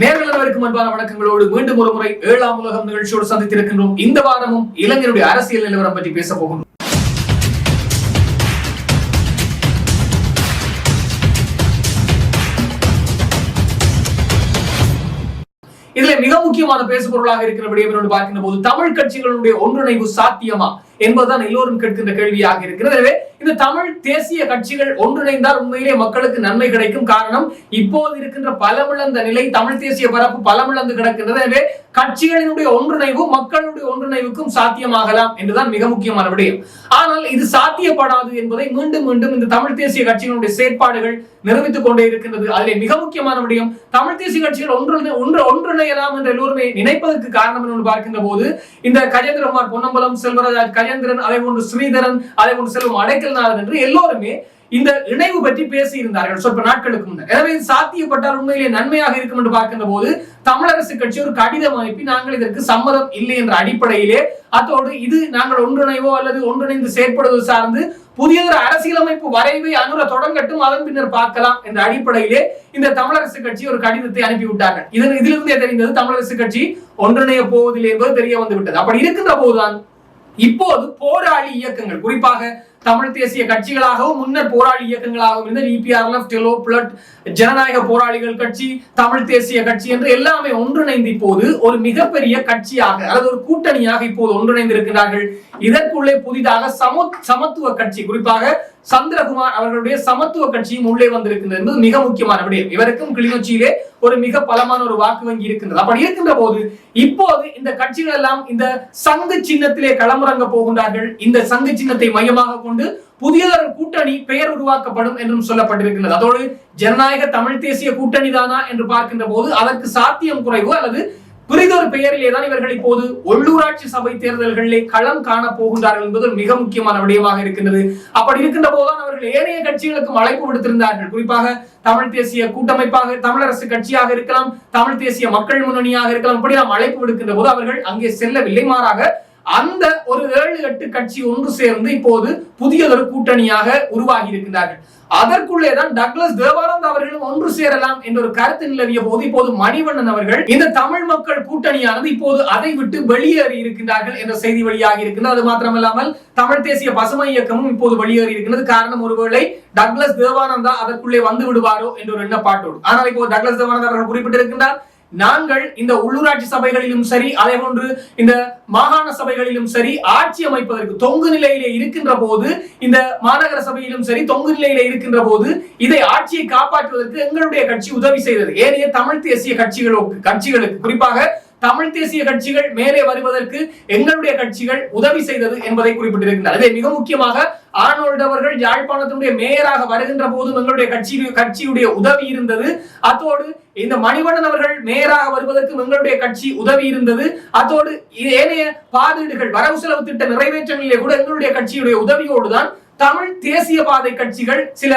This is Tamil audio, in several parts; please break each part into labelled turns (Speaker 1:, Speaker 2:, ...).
Speaker 1: நேர்களுக்கு அன்பான வணக்கங்களோடு மீண்டும் ஒரு முறை ஏழாம் உலகம் நிகழ்ச்சியோடு சந்தித்திருக்கின்றோம். இந்த வாரமும் இளைஞருடைய அரசியல் நிலவரம் பற்றி பேச போகின்றோம். இதுல மிக முக்கியமான பேசுபொருளாக இருக்கிற விடயம் பார்க்கின்ற போது தமிழ் கட்சிகளுடைய ஒன்றிணைவு சாத்தியமா? என்பதுதான் எல்லோரும் கேட்கின்ற கேள்வியாக இருக்கிறது. எனவே இந்த தமிழ் தேசிய கட்சிகள் ஒன்றிணைந்தால் உண்மையிலே மக்களுக்கு நன்மை கிடைக்கும் காரணம் இப்போது இருக்கின்ற பலமிழந்த நிலை தமிழ் தேசிய பரப்பு பலமிழந்து கிடக்கின்றது. எனவே கட்சிகளினுடைய ஒன்றிணைவு மக்களுடைய ஒன்றிணைவுக்கும் சாத்தியமாகலாம் என்றுதான் மிக முக்கியமான விடயம். ஆனால் இது சாத்தியப்படாது என்பதை மீண்டும் மீண்டும் இந்த தமிழ் தேசிய கட்சிகளுடைய செயற்பாடுகள் நிரூபித்துக் கொண்டே இருக்கின்றது. அதிலே மிக முக்கியமான விடயம் தமிழ் தேசிய கட்சிகள் ஒன்று ஒன்று ஒன்றிணையலாம் என்று எல்லோருமே நினைப்பதற்கு காரணம் என்று பார்க்கின்ற போது இந்த கஜேந்திரகுமார் பொன்னம்பலம் செல்வராஜ் கஜேந்திரன் அதை போன்று ஸ்ரீதரன் அதை போன்று செல்வம் அடைக்கல்நாதன் என்று எல்லோருமே இந்த இணைவு பற்றி பேசி இருந்தார்கள் சொற்ப நாட்களுக்கு முன்னர். எனவே இது சாத்தியப்பட்டால் உண்மையிலே நன்மையாக இருக்கும் என்று பார்க்கின்ற போது தமிழரசு கட்சி ஒரு கடிதம் அனுப்பி நாங்கள் இதற்கு சம்மதம் இல்லை என்ற அடிப்படையிலே அத்தோடு இது நாங்கள் ஒன்றிணைவோ அல்லது ஒன்றிணைந்து செயற்படுவது சார்ந்து புதியதொரு அரசியலமைப்பு வரைவை அனுர தொடங்கட்டும் அதன் பின்னர் பார்க்கலாம் என்ற அடிப்படையிலே இந்த தமிழரசு கட்சி ஒரு கடிதத்தை அனுப்பிவிட்டார்கள். இதன் இதிலிருந்தே தெரிந்தது தமிழரசு கட்சி ஒன்றிணைய போவதில்லை என்பது தெரிய வந்துவிட்டது. அப்படி இருக்கின்ற போதுதான் இப்போது போராளி இயக்கங்கள் குறிப்பாக தமிழ் தேசிய கட்சிகளாகவும் முன்னர் போராளி இயக்கங்களாகவும் இருந்த இபிஆர்எஃப் டெலோ பிளட் ஜனநாயக போராளிகள் கட்சி தமிழ் தேசிய கட்சி என்று எல்லாமே ஒன்றிணைந்து இப்போது ஒரு மிகப்பெரிய கட்சியாக அல்லது ஒரு கூட்டணியாக இப்போது ஒன்றிணைந்திருக்கிறார்கள் இதற்குள்ளே புதிதாக சம சமத்துவ கட்சி குறிப்பாக சந்திரகுமார் அவர்களுடைய சமத்துவ கட்சியும் உள்ளே வந்திருக்கின்றது என்பது மிக முக்கியமான விடயம். இவருக்கும் கிளிநொச்சியிலே ஒரு மிக பலமான ஒரு வாக்கு வங்கி இருக்கின்றது. அப்படி இருக்கின்ற போது இப்போது இந்த கட்சிகள் எல்லாம் இந்த சங்கு சின்னத்திலே களமிறங்க போகின்றார்கள். இந்த சங்கு சின்னத்தை மையமாக கொண்டு புதியதொரு கூட்டணி பெயர் உருவாக்கப்படும் என்றும் சொல்லப்பட்டிருக்கிறது அதோடு ஜனநாயக தமிழ் தேசிய கூட்டணி தானா என்று பார்க்கின்ற போது அதற்கு சாத்தியம் குறைவு அல்லது புரிதொரு பெயரிலே தான் இவர்கள் இப்போது உள்ளூராட்சி சபை தேர்தல்களிலே களம் காண போகின்றார்கள் என்பது ஒரு மிக முக்கியமான விடயமாக இருக்கின்றது. அப்படி இருக்கின்ற போதுதான் அவர்கள் ஏனைய கட்சிகளுக்கும் அழைப்பு விடுத்திருந்தார்கள். குறிப்பாக தமிழ் தேசிய கூட்டமைப்பாக தமிழரசு கட்சியாக இருக்கலாம் தமிழ் தேசிய மக்கள் முன்னணியாக இருக்கலாம் இப்படி நாம் அழைப்பு விடுக்கின்ற போது அவர்கள் அங்கே செல்லவில்லை. மாறாக அந்த ஒரு ஏழு எட்டு கட்சி ஒன்று சேர்ந்து இப்போது புதியதொரு கூட்டணியாக உருவாகி இருக்கின்றார்கள் அதற்குள்ளே தான் டக்ளஸ் தேவானந்த் அவர்களும் ஒன்று சேரலாம் என்ற ஒரு கருத்து நிலவிய போது இப்போது மணிவண்ணன் அவர்கள் இந்த தமிழ் மக்கள் கூட்டணியானது இப்போது அதை விட்டு வெளியேறி இருக்கின்றார்கள் என்ற செய்தி வெளியாக இருக்கின்றது. அது மாத்திரமல்லாமல் தமிழ் தேசிய பசுமை இயக்கமும் இப்போது வெளியேறி இருக்கின்றது. காரணம் ஒருவேளை டக்ளஸ் தேவானந்தா அதற்குள்ளே வந்து விடுவாரோ என்ற ஒரு எண்ணப்பாட்டோடு. ஆனால் இப்போ டக்ளஸ் தேவானந்தா அவர்கள் குறிப்பிட்டிருக்கின்றார் நாங்கள் இந்த உள்ளூராட்சி சபைகளிலும் சரி அதே போன்று இந்த மாகாண சபைகளிலும் சரி ஆட்சி அமைப்பதற்கு தொங்கு நிலையிலே இருக்கின்ற போது இந்த மாநகர சபையிலும் சரி தொங்கு நிலையிலே இருக்கின்ற போது இதை ஆட்சியை காப்பாற்றுவதற்கு எங்களுடைய கட்சி உதவி செய்தது. ஏனைய தமிழ் தேசிய கட்சிகளுக்கு கட்சிகளுக்கு. குறிப்பாக தமிழ் தேசிய கட்சிகள் மேலே வருவதற்கு எங்களுடைய கட்சிகள் உதவி செய்தது என்பதை குறிப்பிட்டிருக்கிறார் அதே மிக முக்கியமாக ஆனோல்ட் அவர்கள் யாழ்ப்பாணத்தினுடைய மேயராக வருகின்ற போதும் எங்களுடைய கட்சி கட்சியுடைய உதவி இருந்தது. அத்தோடு இந்த மணிவண்ணன் அவர்கள் மேயராக வருவதற்கு எங்களுடைய கட்சி உதவி இருந்தது. அத்தோடு ஏனைய பாதீடுகள் வரவு செலவு திட்ட நிறைவேற்றங்களிலே கூட எங்களுடைய கட்சியுடைய உதவியோடு தான் தமிழ் தேசிய பாதை கட்சிகள் சில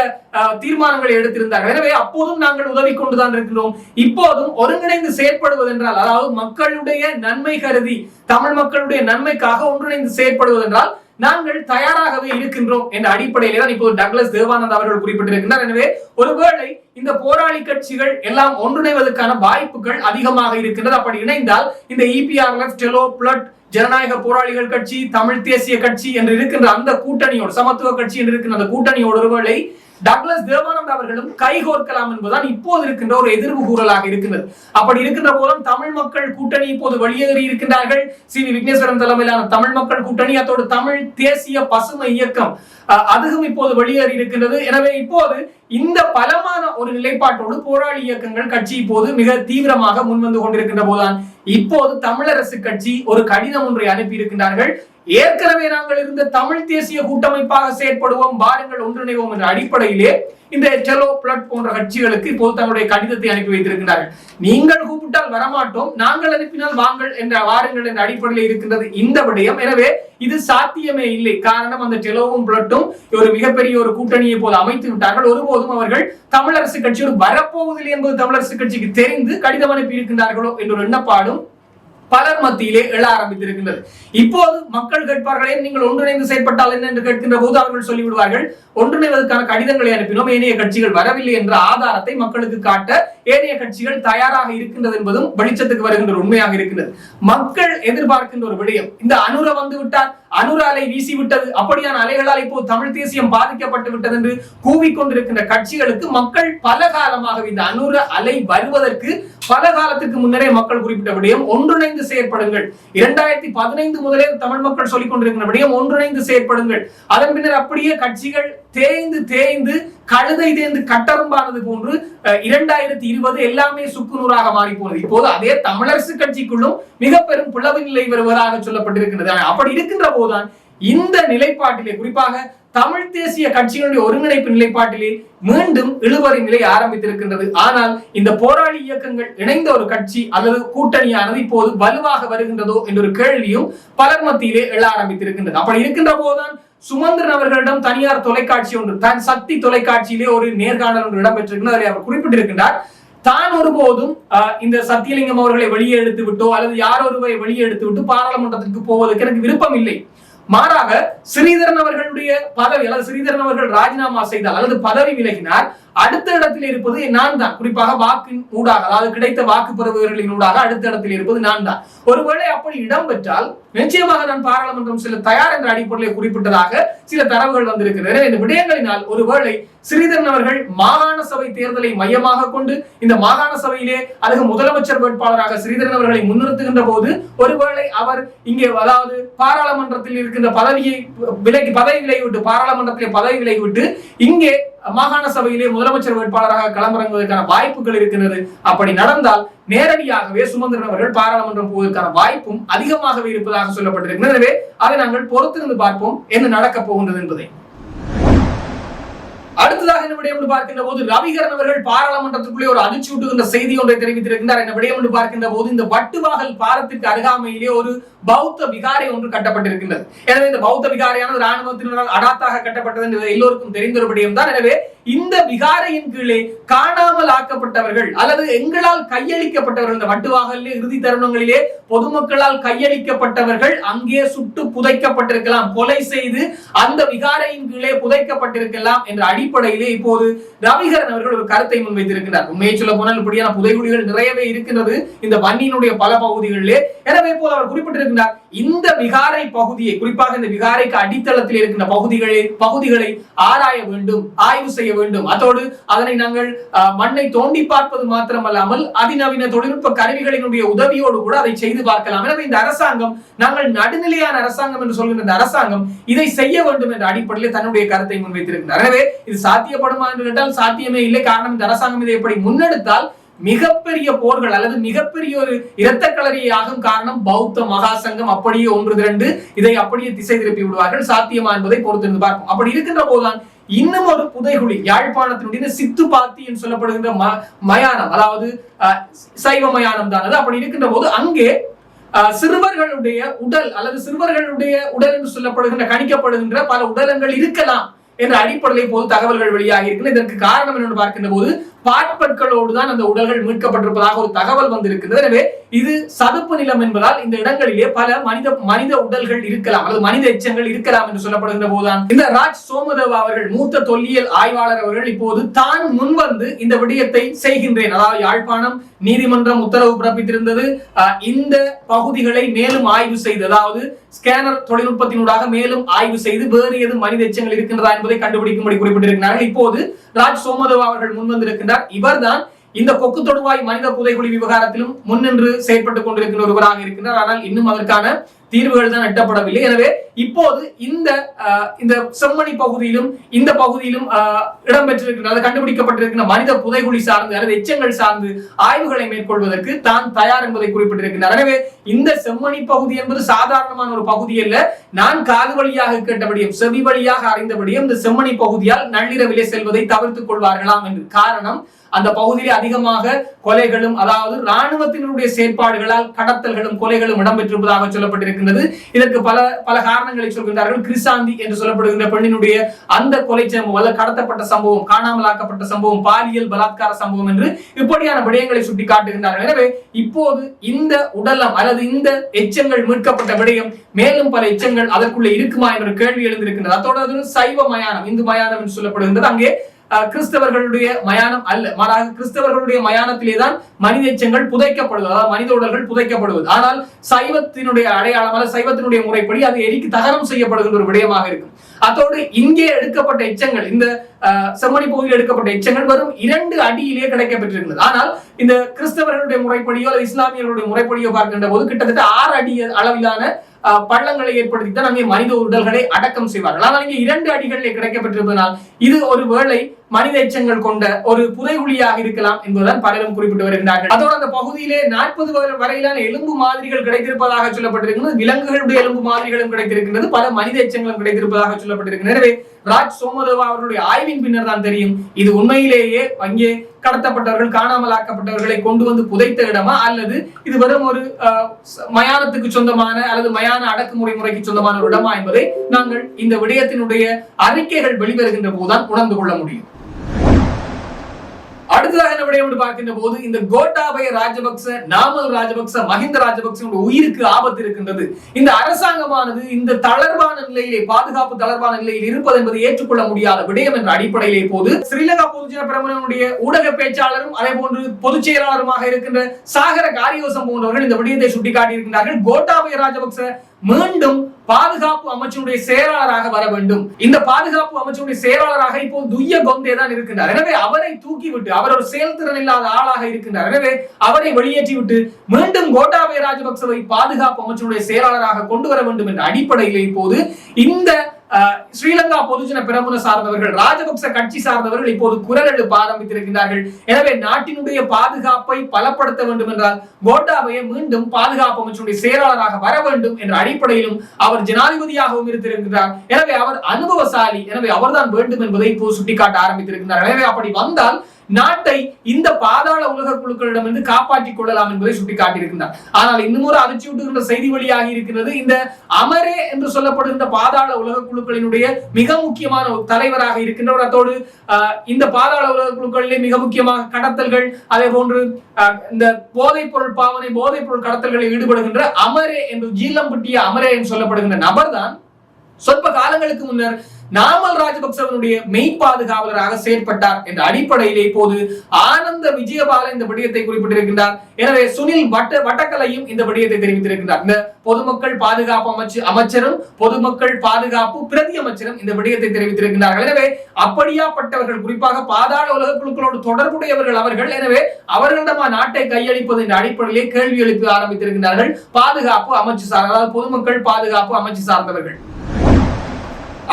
Speaker 1: தீர்மானங்களை எடுத்திருந்தார்கள். எனவே அப்போதும் நாங்கள் உதவி கொண்டுதான் இருக்கிறோம் இப்போதும் ஒருங்கிணைந்து செயற்படுவது என்றால் அதாவது மக்களுடைய நன்மை கருதி தமிழ் மக்களுடைய நன்மைக்காக ஒன்றிணைந்து செயற்படுவது என்றால் நாங்கள் தயாராகவே இருக்கின்றோம் என்ற அடிப்படையிலே தான் இப்போது டக்ளஸ் தேவானந்த் அவர்கள் குறிப்பிட்டிருக்கின்றார். எனவே ஒருவேளை இந்த போராளி கட்சிகள் எல்லாம் ஒன்றிணைவதற்கான வாய்ப்புகள் அதிகமாக இருக்கின்றது. அப்படி இணைந்தால் இந்த இபிஆர்எஃப் டெலோ பிளட் ஜனநாயக போராளிகள் கட்சி தமிழ் தேசிய கட்சி என்று இருக்கின்ற அந்த கூட்டணியோடு சமத்துவ கட்சி என்று இருக்கின்ற அந்த கூட்டணியோடு ஒருவேளை டக்ளஸ் தேவானந்த் அவர்களும் கைகோர்க்கலாம் என்பதுதான் இப்போது இருக்கின்ற ஒரு எதிர்வு கூறலாக இருக்கின்றது. அப்படி இருக்கின்ற போதும் தமிழ் மக்கள் கூட்டணி இப்போது வெளியேறி இருக்கின்றார்கள். சி. வி. விக்னேஸ்வரன் தலைமையிலான தமிழ் மக்கள் கூட்டணி அத்தோடு தமிழ் தேசிய பசுமை இயக்கம் அதுவும் இப்போது வெளியேறி இருக்கின்றது. எனவே இப்போது இந்த பலமான ஒரு நிலைப்பாட்டோடு போராளி இயக்கங்கள் கட்சி இப்போது மிக தீவிரமாக முன்வந்து கொண்டிருக்கின்ற போதுதான் இப்போது தமிழரசு கட்சி ஒரு கடிதம் ஒன்றை அனுப்பி இருக்கின்றார்கள் ஏற்கனவே நாங்கள் இருந்த தமிழ் தேசிய கூட்டமைப்பாக செயற்படுவோம் பாருங்கள் ஒன்றிணைவோம் என்ற அடிப்படையிலே இந்த செலோ பிளட் போன்ற கட்சிகளுக்கு இப்போது தங்களுடைய கடிதத்தை அனுப்பி வைத்திருக்கிறார்கள். நீங்கள் கூப்பிட்டால் வரமாட்டோம் நாங்கள் அனுப்பினால் வாங்கள் என்ற வாருங்கள் என்ற அடிப்படையில் இருக்கின்றது இந்த விடயம். எனவே இது சாத்தியமே இல்லை. காரணம் அந்த செலோவும் பிளட்டும் ஒரு மிகப்பெரிய ஒரு கூட்டணியை போல அமைத்து விட்டார்கள். ஒருபோதும் அவர்கள் தமிழரசு கட்சியோடு வரப்போவதில்லை என்பது தமிழரசு கட்சிக்கு தெரிந்து கடிதம் அனுப்பி இருக்கின்றார்களோ என்ற ஒரு எண்ணப்பாடும் பலர் மத்தியிலே எழ ஆரம்பித்திருக்கின்றது. இப்போது மக்கள் கேட்பார்களே நீங்கள் ஒன்றிணைந்து செயற்பட்டால் என்ன என்று கேட்கின்ற போது அவர்கள் சொல்லிவிடுவார்கள் ஒன்றிணைவதற்கான கடிதங்களை அனுப்பினோம் ஏனைய கட்சிகள் வரவில்லை என்ற ஆதாரத்தை மக்களுக்கு காட்ட ஏனைய கட்சிகள் தயாராக இருக்கின்றது என்பதும் வெளிச்சத்துக்கு வருகின்ற உண்மையாக இருக்கின்றது. மக்கள் எதிர்பார்க்கின்ற ஒரு விடயம் இந்த அனுர வந்து விட்டார் அனுர அலை வீசி விட்டது அப்படியான அலைகளால் இப்போது தமிழ் தேசியம் பாதிக்கப்பட்டு விட்டது என்று கூவிக்கொண்டிருக்கின்ற கட்சிகளுக்கு மக்கள் பல காலமாக இந்த அனுர அலை வருவதற்கு பல காலத்துக்கு முன்னரே மக்கள் குறிப்பிட்ட விடயம் ஒன்றிணைந்து செயற்படுங்கள். இரண்டாயிரத்தி பதினைந்து முதலே தமிழ் மக்கள் சொல்லிக் கொண்டிருக்கிற விடயம் ஒன்றிணைந்து செயற்படுங்கள். அதன் பின்னர் அப்படியே கட்சிகள் தேய்ந்து தேய்ந்து கழுதை தேர்ந்து கட்டரும்பானது போன்று இரண்டாயிரத்தி இருபது எல்லாமே சுக்குநூறாக மாறி போனது இப்போது அதே தமிழரசு கட்சிக்குள்ளும் மிக பெரும் பிளவு நிலை வருவதாக சொல்லப்பட்டிருக்கிறது அப்படி இருக்கின்ற போதுதான் இந்த நிலைப்பாட்டிலே குறிப்பாக தமிழ் தேசிய கட்சிகளுடைய ஒருங்கிணைப்பு நிலைப்பாட்டிலே மீண்டும் இழுபறி நிலை ஆரம்பித்திருக்கின்றது. ஆனால் இந்த போராளி இயக்கங்கள் இணைந்த ஒரு கட்சி அல்லது கூட்டணியானது இப்போது வலுவாக வருகின்றதோ என்ற ஒரு கேள்வியும் பலர் மத்தியிலே எழ ஆரம்பித்திருக்கின்றது. அப்படி இருக்கின்ற போதுதான் சுமந்திரன் அவர்களிடம் தனியார் தொலைக்காட்சி ஒன்று தன் சக்தி தொலைக்காட்சியிலே ஒரு நேர்காணல் ஒன்று இடம்பெற்றிருக்கிறது அதில் அவர் குறிப்பிட்டிருக்கின்றார். தான் ஒருபோதும் இந்த சத்தியலிங்கம் அவர்களை வெளியே எடுத்து விட்டோ அல்லது யார் ஒருவரை வெளியே எடுத்து விட்டு பாராளுமன்றத்திற்கு போவதற்கு எனக்கு விருப்பம் இல்லை. மாறாக ஸ்ரீதரன் அவர்களுடைய பதவி அல்லது ஸ்ரீதரன் அவர்கள் ராஜினாமா செய்தால் அல்லது பதவி விலகினார் அடுத்த இடத்தில் இருப்பது நான் தான். குறிப்பாக வாக்கின் ஊடாக அதாவது கிடைத்த வாக்கு ஊடாக அடுத்த இடத்தில் இருப்பது நான் தான். ஒருவேளை அப்படி இடம்பெற்றால் நிச்சயமாக நான் பாராளுமன்றம் செல்ல தயார் என்ற அடிப்படையில் குறிப்பிட்டதாக சில தரவுகள் வந்திருக்கிறது. இந்த விடயங்களினால் ஒருவேளை ஸ்ரீதரன் அவர்கள் மாகாண சபை தேர்தலை மையமாக கொண்டு இந்த மாகாண சபையிலே அல்லது முதலமைச்சர் வேட்பாளராக ஸ்ரீதரன் அவர்களை முன்னிறுத்துகின்ற போது ஒருவேளை அவர் இங்கே அதாவது பாராளுமன்றத்தில் இருக்கின்ற பதவியை விலகி பதவி விலகிவிட்டு பாராளுமன்றத்திலே பதவி விலகிவிட்டு இங்கே மாகாண சபையிலே முதலமைச்சர் வேட்பாளராக களமிறங்குவதற்கான வாய்ப்புகள் இருக்கின்றது. அப்படி நடந்தால் நேரடியாகவே சுமந்திரன் அவர்கள் பாராளுமன்றம் போவதற்கான வாய்ப்பும் அதிகமாகவே இருப்பதாக சொல்லப்பட்டிருக்கிறது. எனவே அதை நாங்கள் பொறுத்திருந்து பார்ப்போம். என்ன நடக்கப் போகின்றது என்பதை. அடுத்ததாக என்ன விடயம் என்று பார்க்கின்ற போது ரவிகரன் அவர்கள் பாராளுமன்றத்துக்குள்ளே ஒரு அதிர்ச்சியூட்டுகின்ற செய்தி ஒன்றை தெரிவித்திருக்கின்றார் என்ன விடயம் என்று பார்க்கின்ற போது இந்த வட்டுவாகல் பாலத்திற்கு அருகாமையிலே ஒரு பௌத்த விகாரை ஒன்று கட்டப்பட்டிருக்கின்றது. எனவே இந்த பௌத்த விகாரையானது ராணுவத்தினரால் அடாத்தாக கட்டப்பட்டது என்று எல்லோருக்கும் தெரிந்த ஒரு விடயம் தான். எனவே இந்த விகாரையின் கீழே காணாமல் ஆக்கப்பட்டவர்கள் அல்லது எங்களால் கையளிக்கப்பட்டவர்கள் இந்த வட்டுவாகலிலே இறுதி தருணங்களிலே பொதுமக்களால் கையளிக்கப்பட்டவர்கள் அங்கே சுட்டு புதைக்கப்பட்டிருக்கலாம். கொலை செய்து அந்த விகாரையின் கீழே புதைக்கப்பட்டிருக்கலாம் என்ற அடிப்படை அடிப்படையிலே இப்போது ரவிகரன் அவர்கள் ஒரு கருத்தை முன்வைத்திருக்கிறார். உண்மையை சொல்ல போனால் இப்படியான புதைகுழிகள் நிறையவே இருக்கின்றது இந்த வன்னியினுடைய பல பகுதிகளிலே. எனவே போல அவர் குறிப்பிட்டிருக்கிறார் இந்த விகாரை பகுதியை குறிப்பாக இந்த விகாரைக்கு அடித்தளத்தில் இருக்கின்ற பகுதிகளை பகுதிகளை ஆராய வேண்டும் ஆய்வு செய்ய வேண்டும். அதோடு அதனை நாங்கள் மண்ணை தோண்டி பார்ப்பது மாத்திரமல்லாமல் அதிநவீன தொழில்நுட்ப கருவிகளினுடைய உதவியோடு கூட அதை செய்து பார்க்கலாம். எனவே இந்த அரசாங்கம் நாங்கள் நடுநிலையான அரசாங்கம் என்று சொல்கின்ற இந்த அரசாங்கம் இதை செய்ய வேண்டும் என்ற அடிப்படையில் தன்னுடைய கருத்தை முன்வைத்திருக்கிறார். எனவே இது சாத்தியப்படுமா என்று கேட்டால் சாத்தியமே இல்லை. காரணம் இந்த அரசாங்கம் இதை எப்படி முன்னெடுத்தால் மிகப்பெரிய போர்கள் அல்லது மிகப்பெரிய ஒரு இரத்த ஆகும். காரணம் பௌத்த மகாசங்கம் அப்படியே ஒன்று திரண்டு இதை அப்படியே திசை திருப்பி விடுவார்கள். சாத்தியமா என்பதை பொறுத்திருந்து பார்ப்போம். அப்படி இருக்கின்ற போதுதான் இன்னும் ஒரு புதைகுழி யாழ்ப்பாணத்தினுடைய சித்து பாத்தி என்று சொல்லப்படுகின்ற ம- மயானம் அதாவது அஹ், சைவ மயானம் தான் அது. அப்படி இருக்கின்ற போது அங்கே அஹ், சிறுவர்களுடைய உடல் அல்லது சிறுவர்களுடைய உடல் என்று சொல்லப்படுகின்ற கணிக்கப்படுகின்ற பல உடலங்கள் இருக்கலாம். என்ற அடிப்படையில் போது தகவல்கள் வெளியாகி இருக்கிறது இதற்கு காரணம் என்னென்னு பார்க்கின்ற போது பாட்பற்களோடு தான் அந்த உடல்கள் மீட்கப்பட்டிருப்பதாக ஒரு தகவல் வந்திருக்கிறது எனவே இது சதுப்பு நிலம் என்பதால் இந்த இடங்களிலே பல மனித மனித உடல்கள் இருக்கலாம் அல்லது மனித எச்சங்கள் இருக்கலாம் என்று சொல்லப்படுகின்ற போதுதான். இந்த ராஜ் சோமதேவ் அவர்கள் மூத்த தொல்லியல் ஆய்வாளர் அவர்கள் இப்போது தான் முன்வந்து இந்த விடயத்தை செய்கின்றேன். அதாவது யாழ்ப்பாணம் நீதிமன்றம் உத்தரவு பிறப்பித்திருந்தது. இந்த பகுதிகளை மேலும் ஆய்வு செய்து அதாவது ஸ்கேனர் தொழில்நுட்பத்தினூடாக மேலும் ஆய்வு செய்து வேறு எதுவும் மனித எச்சங்கள் இருக்கின்றதா என்பதை கண்டுபிடிக்கும்படி குறிப்பிட்டிருக்கிறார்கள். இப்போது ராஜ் சோமதேவா அவர்கள் முன்வந்திருக்கின்றார். இவர்தான் இந்த கொக்கு தொடுவாய் மனித புதைகுழி விவகாரத்திலும் முன்னின்று செயற்பட்டுக் கொண்டிருக்கிற ஒருவராக இருக்கின்றார். ஆனால் இன்னும் அதற்கான தீர்வுகள் தான் எட்டப்படவில்லை. எனவே இப்போது இந்த இந்த செம்மணி பகுதியிலும் இந்த பகுதியிலும் அஹ், இடம்பெற்றிருக்கின்ற அது கண்டுபிடிக்கப்பட்டிருக்கின்ற மனித புதைகுழி சார்ந்து அல்லது எச்சங்கள் சார்ந்து ஆய்வுகளை மேற்கொள்வதற்கு தான் தயார் என்பதை குறிப்பிட்டிருக்கிறார் எனவே இந்த செம்மணி பகுதி என்பது சாதாரணமான ஒரு பகுதி அல்ல. நான் காது வழியாக கேட்டபடியும் செவி வழியாக அறிந்தபடியும் இந்த செம்மணி பகுதியால் நள்ளிரவிலே செல்வதை தவிர்த்துக் கொள்வார்களாம் என்று. காரணம் அந்த பகுதியிலே அதிகமாக கொலைகளும் அதாவது இராணுவத்தினருடைய செயற்பாடுகளால் கடத்தல்களும் கொலைகளும் இடம்பெற்றிருப்பதாக சொல்லப்பட்டிருக்கின்றது. இதற்கு பல பல காரணங்களை சொல்கின்றார்கள். கிரிசாந்தி என்று சொல்லப்படுகின்ற பெண்ணினுடைய அந்த கொலை சம்பவம் அல்ல கடத்தப்பட்ட சம்பவம் காணாமலாக்கப்பட்ட சம்பவம் பாலியல் பலாத்கார சம்பவம் என்று இப்படியான விடயங்களை சுட்டி காட்டுகின்றார்கள் எனவே இப்போது இந்த உடலம் அல்லது இந்த எச்சங்கள் மீட்கப்பட்ட விடயம் மேலும் பல எச்சங்கள் அதற்குள்ள இருக்குமா என்ற கேள்வி எழுந்திருக்கின்றது. அதோடு சைவ மயானம் இந்து மயானம் என்று சொல்லப்படுகின்றது. அங்கே கிறிஸ்தவர்களுடைய மயானம் அல்ல. மாறாக கிறிஸ்தவர்களுடைய மயானத்திலே தான் மனித எச்சங்கள் புதைக்கப்படுவது அதாவது மனித உடல்கள் புதைக்கப்படுவது. ஆனால் சைவத்தினுடைய அடையாளம் அல்ல சைவத்தினுடைய முறைப்படி அது எரிக்கு தகனம் செய்யப்படுகின்ற ஒரு விடயமாக இருக்கும். அதோடு இங்கே எடுக்கப்பட்ட எச்சங்கள் இந்த செம்மணி பகுதியில் எடுக்கப்பட்ட எச்சங்கள் வரும் இரண்டு அடியிலே கிடைக்கப்பட்டிருக்கிறது ஆனால் இந்த கிறிஸ்தவர்களுடைய முறைப்படியோ அல்லது இஸ்லாமியர்களுடைய முறைப்படியோ பார்க்கின்ற போது கிட்டத்தட்ட ஆறு அடி அளவிலான பள்ளங்களை ஏற்படுத்தி தான் அங்கே மனித உடல்களை அடக்கம் செய்வார்கள். ஆனால் இங்கே இரண்டு அடிகளிலே கிடைக்கப்பட்டிருப்பதனால் இது ஒரு வேளை மனித எச்சங்கள் கொண்ட ஒரு புதைகுழியாக இருக்கலாம் என்பதுதான் பலரும் குறிப்பிட்டு வருகிறார்கள் அதோடு அந்த பகுதியிலே நாற்பது வரையிலான எலும்பு மாதிரிகள் கிடைத்திருப்பதாக சொல்லப்பட்டிருக்கிறது விலங்குகளுடைய எலும்பு மாதிரிகளும் கிடைத்திருக்கின்றது. பல மனித எச்சங்களும் கிடைத்திருப்பதாக சொல்லப்பட்டிருக்கிறது எனவே ராஜ் சோமதேவா அவருடைய ஆய்வின் பின்னர் தான் தெரியும். இது உண்மையிலேயே அங்கே கடத்தப்பட்டவர்கள் காணாமலாக்கப்பட்டவர்களை கொண்டு வந்து புதைத்த இடமா? அல்லது இது வெறும் ஒரு அஹ், மயானத்துக்கு சொந்தமான அல்லது மயான அடக்குமுறை முறைக்கு சொந்தமான ஒரு இடமா என்பதை நாங்கள் இந்த விடயத்தினுடைய அறிக்கைகள் வெளிவருகின்ற போதுதான் உணர்ந்து கொள்ள முடியும். அடுத்ததாக என்ன விடயம் பார்க்கின்ற போது இந்த கோட்டாபய ராஜபக்ச நாமல் ராஜபக்ச மஹிந்த ராஜபக்ச உயிருக்கு ஆபத்து இருக்கின்றது. இந்த அரசாங்கமானது இந்த தளர்வான நிலையிலே பாதுகாப்பு தளர்வான நிலையில் இருப்பது என்பது ஏற்றுக்கொள்ள முடியாத விடயம் என்ற அடிப்படையிலே போது ஸ்ரீலங்கா பொதுஜன பிரமணனுடைய ஊடக பேச்சாளரும் அதே போன்று பொதுச் செயலாளருமாக இருக்கின்ற சாகர காரியோசம் போன்றவர்கள் இந்த விடயத்தை சுட்டிக்காட்டியிருக்கிறார்கள் கோட்டாபய ராஜபக்ச மீண்டும் பாதுகாப்பு அமைச்சருடைய செயலாளராக வர வேண்டும். இந்த பாதுகாப்பு அமைச்சருடைய செயலாளராக இப்போது துய்ய கொந்தே தான் இருக்கின்றார். எனவே அவரை தூக்கிவிட்டு அவர் ஒரு செயல்திறன் இல்லாத ஆளாக இருக்கின்றார். எனவே அவரை வெளியேற்றி விட்டு மீண்டும் கோட்டாபய ராஜபக்சவை பாதுகாப்பு அமைச்சருடைய செயலாளராக கொண்டு வர வேண்டும் என்ற அடிப்படையில் இப்போது இந்த ஸ்ரீலங்கா பொதுஜன பிரமுன சார்ந்தவர்கள் ராஜபக்ச கட்சி சார்ந்தவர்கள் இப்போது குரல் எழுப்ப ஆரம்பித்திருக்கிறார்கள் எனவே நாட்டினுடைய பாதுகாப்பை பலப்படுத்த வேண்டும் என்றால் கோட்டாபய மீண்டும் பாதுகாப்பு அமைச்சருடைய செயலாளராக வர வேண்டும் என்ற அடிப்படையிலும் அவர் ஜனாதிபதியாகவும் இருந்திருக்கிறார் எனவே அவர் அனுபவசாலி எனவே அவர்தான் வேண்டும் என்பதை இப்போது சுட்டிக்காட்ட ஆரம்பித்திருக்கிறார் எனவே அப்படி வந்தால் நாட்டை இந்த பாதாள உலக குழுக்களிடமிருந்து காப்பாற்றிக் கொள்ளலாம் என்பதை சுட்டிக்காட்டியிருக்கிறார். ஆனால் இன்னும் ஒரு அதிர்ச்சியூட்டுகின்ற செய்தி வழியாகி இருக்கிறது இந்த அமரே என்று சொல்லப்படுகின்ற பாதாள உலக குழுக்களினுடைய மிக முக்கியமான தலைவராக இருக்கின்றவர். அத்தோடு இந்த பாதாள உலக குழுக்களிலே மிக முக்கியமாக கடத்தல்கள் அதே போன்று இந்த போதைப் பொருள் பாவனை போதைப் பொருள் கடத்தல்களில் ஈடுபடுகின்ற அமரே என்று ஜீலம்பட்டிய அமரே என்று சொல்லப்படுகின்ற நபர்தான் சொற்ப காலங்களுக்கு முன்னர் நாமல் ராஜபக்சவனுடைய மெய் பாதுகாவலராக செயற்பட்டார் என்ற அடிப்படையிலே இப்போது ஆனந்த விஜயபால இந்த விடயத்தை குறிப்பிட்டிருக்கின்றார். எனவே சுனில் வட்ட வட்டக்கலையும் இந்த விடயத்தை தெரிவித்திருக்கின்றார். இந்த பொதுமக்கள் பாதுகாப்பு அமைச்சு அமைச்சரும் பொதுமக்கள் பாதுகாப்பு பிரதி அமைச்சரும் இந்த விடயத்தை தெரிவித்திருக்கின்றார்கள். எனவே அப்படியாப்பட்டவர்கள் குறிப்பாக பாதாள உலக குழுக்களோடு தொடர்புடையவர்கள் அவர்கள் எனவே அவர்களிடமா நாட்டை கையளிப்பது என்ற அடிப்படையிலே கேள்வி எழுப்பி ஆரம்பித்திருக்கிறார்கள் பாதுகாப்பு அமைச்சு சார் அதாவது பொதுமக்கள் பாதுகாப்பு அமைச்சு சார்ந்தவர்கள்.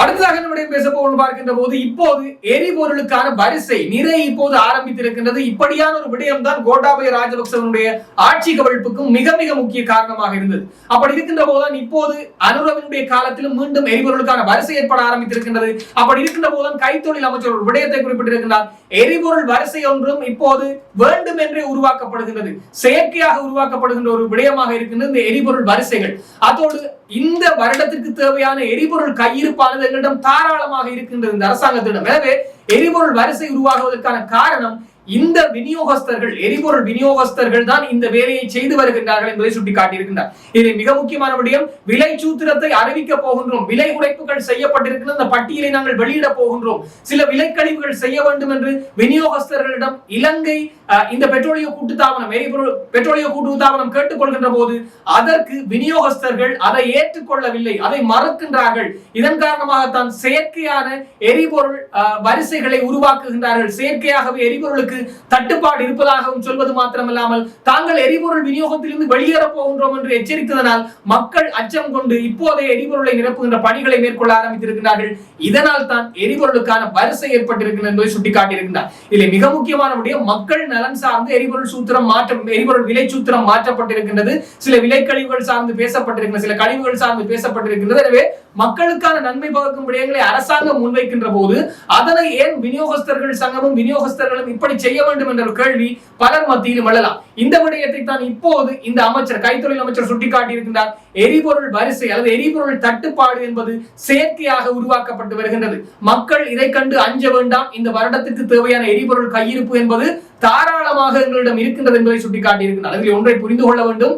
Speaker 1: அடுத்ததாக நம்முடைய பேச போகணும் பார்க்கின்ற போது இப்போது எரிபொருளுக்கான வரிசை நிறை இப்போது ஆரம்பித்திருக்கின்றது. இப்படியான ஒரு விடயம் தான் கோட்டாபய ராஜபக்சவனுடைய ஆட்சி கவிழ்ப்புக்கும் மிக மிக முக்கிய காரணமாக இருந்தது. அப்படி இருக்கின்ற போதுதான் இப்போது அனுரவினுடைய காலத்திலும் மீண்டும் எரிபொருளுக்கான வரிசை ஏற்பட ஆரம்பித்திருக்கின்றது. அப்படி இருக்கின்ற போதுதான் கைத்தொழில் அமைச்சர் ஒரு விடயத்தை குறிப்பிட்டிருக்கிறார் எரிபொருள் வரிசை ஒன்றும் இப்போது வேண்டும் என்றே உருவாக்கப்படுகின்றது. செயற்கையாக உருவாக்கப்படுகின்ற ஒரு விடயமாக இருக்கின்றது இந்த எரிபொருள் வரிசைகள். அதோடு இந்த வருடத்திற்கு தேவையான எரிபொருள் கையிருப்பானது எங்களிடம் தாராளமாக இருக்கின்றது இந்த அரசாங்கத்திடம். எனவே எரிபொருள் வரிசை உருவாகுவதற்கான காரணம் இந்த விநியோகஸ்தர்கள் எரிபொருள் விநியோகஸ்தர்கள் தான் இந்த வேலையை செய்து வருகின்றார்கள் என்பதை சுட்டிக்காட்டியிருக்கின்றார். இதில் மிக முக்கியமான விடயம் விலை சூத்திரத்தை அறிவிக்க போகின்றோம். விலை குறைப்புகள் செய்யப்பட்டிருக்கிற அந்த பட்டியலை நாங்கள் வெளியிட போகின்றோம். சில விலைக்கழிவுகள் செய்ய வேண்டும் என்று விநியோகஸ்தர்களிடம் இலங்கை அஹ், இந்த பெட்ரோலிய கூட்டுத்தாபனம் எரிபொருள் பெட்ரோலிய கூட்டுத்தாபனம் கேட்டுக்கொள்கின்ற போது அதற்கு விநியோகஸ்தர்கள் அதை ஏற்றுக்கொள்ளவில்லை அதை மறுக்கின்றார்கள். இதன் காரணமாகத்தான் செயற்கையான எரிபொருள் அஹ், வரிசைகளை உருவாக்குகின்றார்கள். செயற்கையாகவே எரிபொருளுக்கு தட்டுப்பாடு இருப்பதாகவும் சொல்வது மாத்திரமல்லாமல் தாங்கள் எரிபொருள் விநியோகத்திலிருந்து வெளியேற போகின்றோம் என்று எச்சரித்ததனால் மக்கள் அச்சம் கொண்டு இப்போதைய எரிபொருளை நிரப்புகின்ற பணிகளை மேற்கொள்ள ஆரம்பித்திருக்கிறார்கள். இதனால் தான் எரிபொருளுக்கான வரிசை ஏற்பட்டிருக்கிறது என்பதை சுட்டிக்காட்டியிருக்கிறார். இதில் மிக முக்கியமான விடயம் மக்கள் நலன் சார்ந்து எரிபொருள் சூத்திரம் மாற்றம் எரிபொருள் விலை சூத்திரம் மாற்றப்பட்டிருக்கின்றது. சில விலை கழிவுகள் சார்ந்து பேசப்பட்டிருக்கின்றன சில கழிவுகள் சார்ந்து பேசப்பட்டிருக்கின்றது. எனவே மக்களுக்கான நன்மை பகுக்கும் விடயங்களை அரசாங்கம் முன்வைக்கின்ற போது அதனை ஏன் விநியோகஸ்தர்கள் சங்கமும் விநியோகஸ்தர்களும் இப்படி செய்ய வேண்டும் என்ற ஒரு கேள்வி பலர் மத்தியிலும் எழலாம். இந்த விடயத்தை தான் இப்போது இந்த அமைச்சர் கைத்தொழில் அமைச்சர் சுட்டிக்காட்டியிருக்கின்றார். எரிபொருள் வரிசை அல்லது எரிபொருள் தட்டுப்பாடு என்பது செயற்கையாக உருவாக்கப்பட்டு வருகின்றது. மக்கள் இதை கண்டு அஞ்ச வேண்டாம். இந்த வருடத்திற்கு தேவையான எரிபொருள் கையிருப்பு என்பது தாராளமாக எங்களிடம் இருக்கின்றது என்பதை சுட்டிக்காட்டியிருக்கிறார் அதில் ஒன்றை புரிந்து கொள்ள வேண்டும்.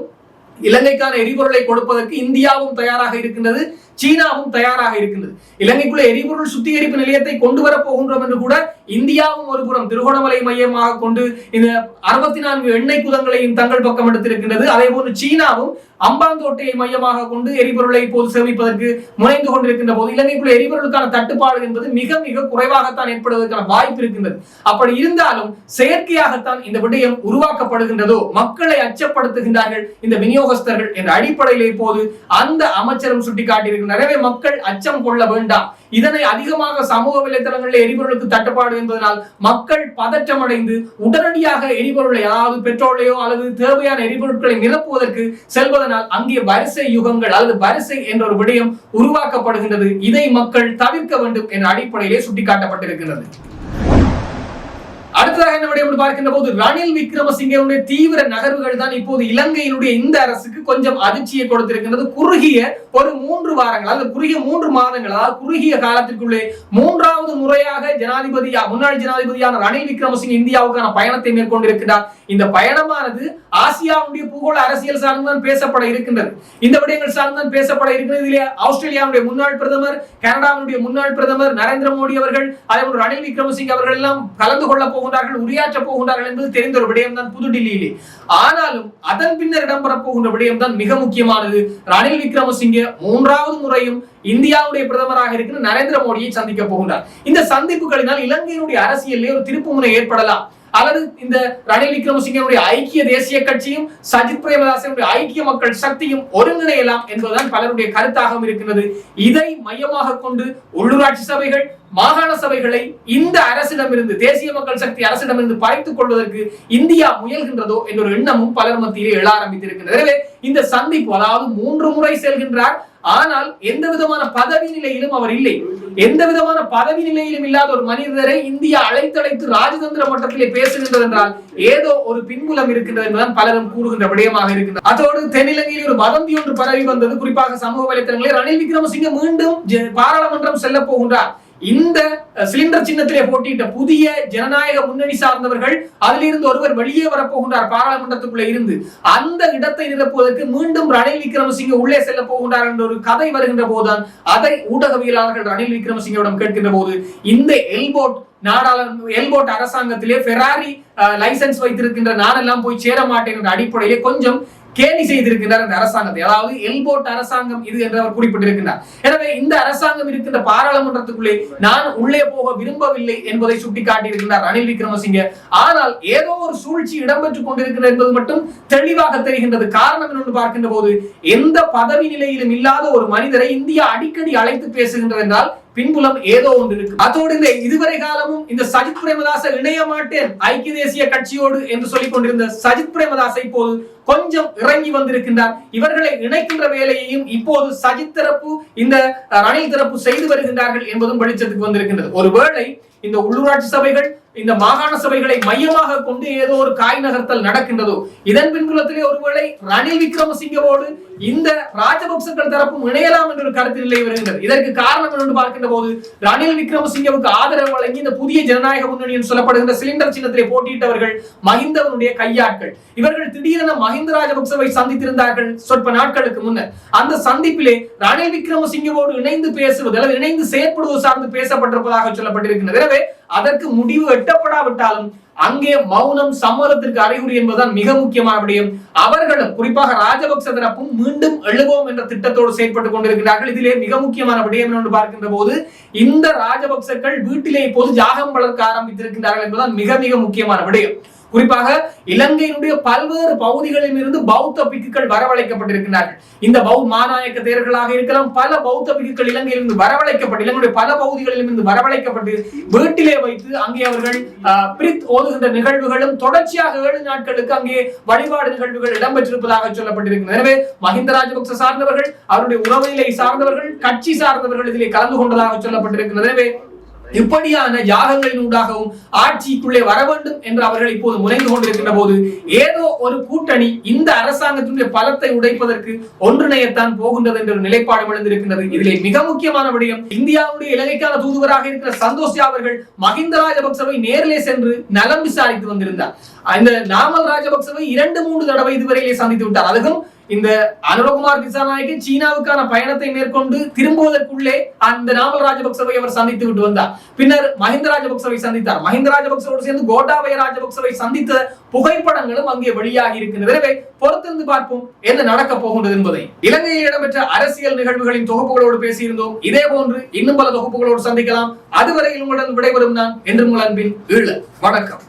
Speaker 1: இலங்கைக்கான எரிபொருளை கொடுப்பதற்கு இந்தியாவும் தயாராக இருக்கின்றது. சீனாவும் தயாராக இருக்கின்றது. இலங்கைக்குள்ள எரிபொருள் சுத்திகரிப்பு நிலையத்தை கொண்டு வர போகின்றோம் என்று கூட இந்தியாவும் ஒரு புறம் திருகோணமலை மையமாக கொண்டு இந்த அறுபத்தி நான்கு எண்ணெய் குதங்களையும் தங்கள் பக்கம் எடுத்திருக்கின்றது. அதே போன்று சீனாவும் அம்பாந்தோட்டையை மையமாக கொண்டு எரிபொருளை இப்போது சேமிப்பதற்கு முனைந்து கொண்டிருக்கின்ற போது இலங்கைக்குள்ள எரிபொருளுக்கான தட்டுப்பாடு என்பது மிக மிக குறைவாகத்தான் ஏற்படுவதற்கான வாய்ப்பு இருக்கின்றது. அப்படி இருந்தாலும் செயற்கையாகத்தான் இந்த விடயம் உருவாக்கப்படுகின்றதோ மக்களை அச்சப்படுத்துகின்றார்கள் இந்த விநியோகஸ்தர்கள் என்ற அடிப்படையில் இப்போது அந்த அமைச்சரும் சுட்டிக்காட்டியிருக்கின்றார். எனவே மக்கள் அச்சம் கொள்ள வேண்டாம். இதனை அதிகமாக சமூக வலைதளங்களில் எரிபொருளுக்கு தட்டுப்பாடு என்பதனால் மக்கள் பதற்றமடைந்து உடனடியாக எரிபொருளை அதாவது பெட்ரோலையோ அல்லது தேவையான எரிபொருட்களை நிரப்புவதற்கு செல்வதனால் அங்கே வரிசை யுகங்கள் அல்லது வரிசை என்ற ஒரு விடயம் உருவாக்கப்படுகின்றது. இதை மக்கள் தவிர்க்க வேண்டும் என்ற அடிப்படையிலே சுட்டிக்காட்டப்பட்டிருக்கிறது அடுத்ததாக என்ன விடயம் என்று பார்க்கின்ற போது ரணில் விக்ரமசிங்கனுடைய தீவிர நகர்வுகள் தான் இப்போது இலங்கையினுடைய இந்த அரசுக்கு கொஞ்சம் அதிர்ச்சியை கொடுத்திருக்கின்றது. குறுகிய ஒரு மூன்று வாரங்கள் அல்லது குறுகிய மூன்று மாதங்களால் குறுகிய காலத்திற்குள்ளே மூன்றாவது முறையாக ஜனாதிபதியா முன்னாள் ஜனாதிபதியான ரணில் விக்ரமசிங்க இந்தியாவுக்கான பயணத்தை மேற்கொண்டிருக்கிறார் இந்த பயணமானது ஆசியாவுடைய பூகோள அரசியல் சார்ந்துதான் பேசப்பட இருக்கின்றது. இந்த விடயங்கள் சார்ந்துதான் பேசப்பட இருக்கிறது இதிலே ஆஸ்திரேலியாவுடைய முன்னாள் பிரதமர் கனடாவுடைய முன்னாள் பிரதமர் நரேந்திர மோடி அவர்கள் அதே போன்று ரணில் விக்ரமசிங்க அவர்கள் எல்லாம் கலந்து கொள்ள போகின்றார்கள் உரையாற்ற போகின்றார்கள் என்பது தெரிந்த ஒரு விடயம் தான் புதுடில்லியிலே. ஆனாலும் அதன் பின்னர் இடம்பெறப் போகின்ற விடயம் தான் மிக முக்கியமானது. ரணில் விக்ரமசிங்கே மூன்றாவது முறையும் இந்தியாவுடைய பிரதமராக இருக்கிற நரேந்திர மோடியை சந்திக்க போகின்றார். இந்த சந்திப்புகளினால் இலங்கையினுடைய அரசியலிலே ஒரு திருப்புமுனை ஏற்படலாம். அல்லது இந்த ரணில் விக்ரமசிங்கனுடைய ஐக்கிய தேசிய கட்சியும் சஜித் பிரேமதாசனுடைய ஐக்கிய மக்கள் சக்தியும் ஒருங்கிணையலாம் என்பதுதான் பலருடைய கருத்தாகவும் இருக்கிறது இதை மையமாக கொண்டு உள்ளூராட்சி சபைகள் மாகாண சபைகளை இந்த அரசிடமிருந்து தேசிய மக்கள் சக்தி அரசிடமிருந்து பறித்துக் கொள்வதற்கு இந்தியா முயல்கின்றதோ என்ற ஒரு எண்ணமும் பலர் மத்தியிலே எழ ஆரம்பித்திருக்கிறது எனவே இந்த சந்திப்பு அதாவது மூன்று முறை செல்கின்றார். ஆனால் எந்த விதமான பதவி நிலையிலும் அவர் இல்லை. எந்த விதமான பதவி நிலையிலும் இல்லாத ஒரு மனிதரை இந்தியா அழைத்தழைத்து ராஜதந்திர மட்டத்திலே பேசுகின்றது என்றால் ஏதோ ஒரு பின்புலம் இருக்கின்றது என்றுதான் பலரும் கூறுகின்ற விடயமாக இருக்கின்றது. அதோடு தென்னிலங்கையில் ஒரு வதந்தி ஒன்று பரவி வந்தது. குறிப்பாக சமூக வலைத்தளங்களில் ரணில் விக்ரமசிங்க மீண்டும் பாராளுமன்றம் செல்ல போகின்றார். இந்த சிலிண்டர் சின்னத்திலே போட்டியிட்ட புதிய ஜனநாயக முன்னணி சார்ந்தவர்கள் அதிலிருந்து ஒருவர் வெளியே வரப்போகின்றார் பாராளுமன்றத்துக்குள்ள இருந்து. அந்த இடத்தை நிரப்புவதற்கு மீண்டும் ரணில் விக்ரமசிங்க உள்ளே செல்ல போகின்றார் என்ற ஒரு கதை வருகின்ற போதுதான் அதை ஊடகவியலாளர்கள் ரணில் விக்ரமசிங்கவிடம் கேட்கின்ற போது இந்த எல்போட் நாடாளுமன்ற எல்போட் அரசாங்கத்திலே ஃபெராரி லைசன்ஸ் வைத்திருக்கின்ற நானெல்லாம் போய் சேர மாட்டேன் என்ற அடிப்படையிலே கொஞ்சம் கேலி செய்திருக்கின்றார் இந்த அரசாங்கத்தை. அதாவது எல்போட் அரசாங்கம் இது என்று அவர் குறிப்பிட்டிருக்கின்றார். எனவே இந்த அரசாங்கம் இருக்கின்ற பாராளுமன்றத்துக்குள்ளே நான் உள்ளே போக விரும்பவில்லை என்பதை சுட்டிக்காட்டியிருக்கிறார் ரணில் விக்ரமசிங்க. ஆனால் ஏதோ ஒரு சூழ்ச்சி இடம்பெற்றுக் கொண்டிருக்கிறது என்பது மட்டும் தெளிவாக தெரிகின்றது. காரணம் என்று பார்க்கின்ற போது எந்த பதவி நிலையிலும் இல்லாத ஒரு மனிதரை இந்தியா அடிக்கடி அழைத்து பேசுகின்றது என்றால் பின்புலம் ஏதோ ஒன்று இருக்கு. அதோடு இந்த இதுவரை காலமும் இந்த சஜித் பிரேமதாச இணைய மாட்டேன் ஐக்கிய தேசிய கட்சியோடு என்று சொல்லிக் கொண்டிருந்த சஜித் பிரேமதாச இப்போது கொஞ்சம் இறங்கி வந்திருக்கின்றார். இவர்களை இணைக்கின்ற வேலையையும் இப்போது சஜித் தரப்பு இந்த ரணில் தரப்பு செய்து வருகின்றார்கள் என்பதும் வெளிச்சத்துக்கு வந்திருக்கின்றது. ஒருவேளை இந்த உள்ளூராட்சி சபைகள் இந்த மாகாண சபைகளை மையமாக கொண்டு ஏதோ ஒரு காய் நகர்த்தல் நடக்கின்றதோ இதன் பின்புலத்திலே ஒருவேளை ரணில் விக்ரமசிங்கவோடு இந்த ராஜபக்சர்கள் தரப்பும் இணையலாம் என்ற ஒரு கருத்து நிலை வருகின்றது இதற்கு காரணம் என்று பார்க்கின்ற போது ரணில் விக்ரமசிங்கவுக்கு ஆதரவு வழங்கி இந்த புதிய ஜனநாயக முன்னணி என்று சொல்லப்படுகின்ற சிலிண்டர் சின்னத்திலே போட்டியிட்டவர்கள் மஹிந்தவனுடைய கையாட்கள். இவர்கள் திடீரென மஹிந்த ராஜபக்சவை சந்தித்திருந்தார்கள் சொற்ப நாட்களுக்கு முன்னர். அந்த சந்திப்பிலே ரணில் விக்ரமசிங்கவோடு இணைந்து பேசுவது அல்லது இணைந்து செயற்படுவது சார்ந்து பேசப்பட்டிருப்பதாக சொல்லப்பட்டிருக்கின்றது. எனவே அதற்கு முடிவு எட்டப்படாவிட்டாலும் அங்கே மௌனம் சம்மதத்திற்கு அறிகுறி என்பதுதான் மிக முக்கியமான விடயம். அவர்களும் குறிப்பாக ராஜபக்ச தரப்பும் மீண்டும் எழுவோம் என்ற திட்டத்தோடு செயற்பட்டுக் கொண்டிருக்கிறார்கள். இதிலே மிக முக்கியமான விடயம் என்று பார்க்கின்ற போது இந்த ராஜபக்சர்கள் வீட்டிலே இப்போது ஜாகம் வளர்க்க ஆரம்பித்திருக்கிறார்கள் என்பதுதான் மிக மிக முக்கியமான விடயம். குறிப்பாக இலங்கையினுடைய பல்வேறு பகுதிகளில் இருந்து பௌத்த பிக்குகள் வரவழைக்கப்பட்டிருக்கிறார்கள் இந்த பௌ மாநாயக்க தேர்களாக இருக்கலாம் பல பௌத்த பிக்குகள் இலங்கையிலிருந்து வரவழைக்கப்பட்டு இலங்கையுடைய பல பகுதிகளில் இருந்து வரவழைக்கப்பட்டு வீட்டிலே வைத்து அங்கே அவர்கள் ஆஹ், பிரித் ஓதுகின்ற நிகழ்வுகளும் தொடர்ச்சியாக ஏழு நாட்களுக்கு அங்கே வழிபாடு நிகழ்வுகள் இடம்பெற்றிருப்பதாக சொல்லப்பட்டிருக்கிறது எனவே மஹிந்த ராஜபக்ச சார்ந்தவர்கள் அவருடைய உறவிலை சார்ந்தவர்கள் கட்சி சார்ந்தவர்கள் இதிலே கலந்து கொண்டதாக சொல்லப்பட்டிருக்கிறது எனவே இப்படியான யாகங்களின் ஊடாகவும் ஆட்சிக்குள்ளே வர வேண்டும் என்று அவர்கள் இப்போது முனைந்து கொண்டிருக்கின்ற போது ஏதோ ஒரு கூட்டணி இந்த அரசாங்கத்தினுடைய பலத்தை உடைப்பதற்கு ஒன்றிணையத்தான் போகின்றது என்ற ஒரு நிலைப்பாடு விழுந்திருக்கின்றது இதிலே மிக முக்கியமான விடயம் இந்தியாவுடைய இலங்கைக்கான தூதுவராக இருக்கிற சந்தோஷ் அவர்கள் மஹிந்த ராஜபக்சவை நேரிலே சென்று நலம் விசாரித்து வந்திருந்தார். இந்த நாமல் ராஜபக்சவை இரண்டு மூன்று தடவை இதுவரையிலே சந்தித்து விட்டார். அதுவும் இந்த அனுரகுமார் திசாநாயக்கு சீனாவுக்கான பயணத்தை மேற்கொண்டு திரும்புவதற்குள்ளே அந்த நாமல் ராஜபக்சவை அவர் சந்தித்து விட்டு வந்தார். பின்னர் மஹிந்த ராஜபக்சவை சந்தித்தார். மஹிந்த ராஜபக்சவோடு சேர்ந்து கோட்டாபய ராஜபக்சவை சந்தித்த புகைப்படங்களும் அங்கே வெளியாகி இருக்கின்றது எனவே பொறுத்திருந்து பார்ப்போம் என்ன நடக்க போகின்றது என்பதை. இலங்கையில் இடம்பெற்ற அரசியல் நிகழ்வுகளின் தொகுப்புகளோடு பேசியிருந்தோம். இதே போன்று இன்னும் பல தொகுப்புகளோடு சந்திக்கலாம். அதுவரையில் உங்களுடன் விடைபெறும் நான் என்று உங்கள் அன்பின் ஈழ வணக்கம்.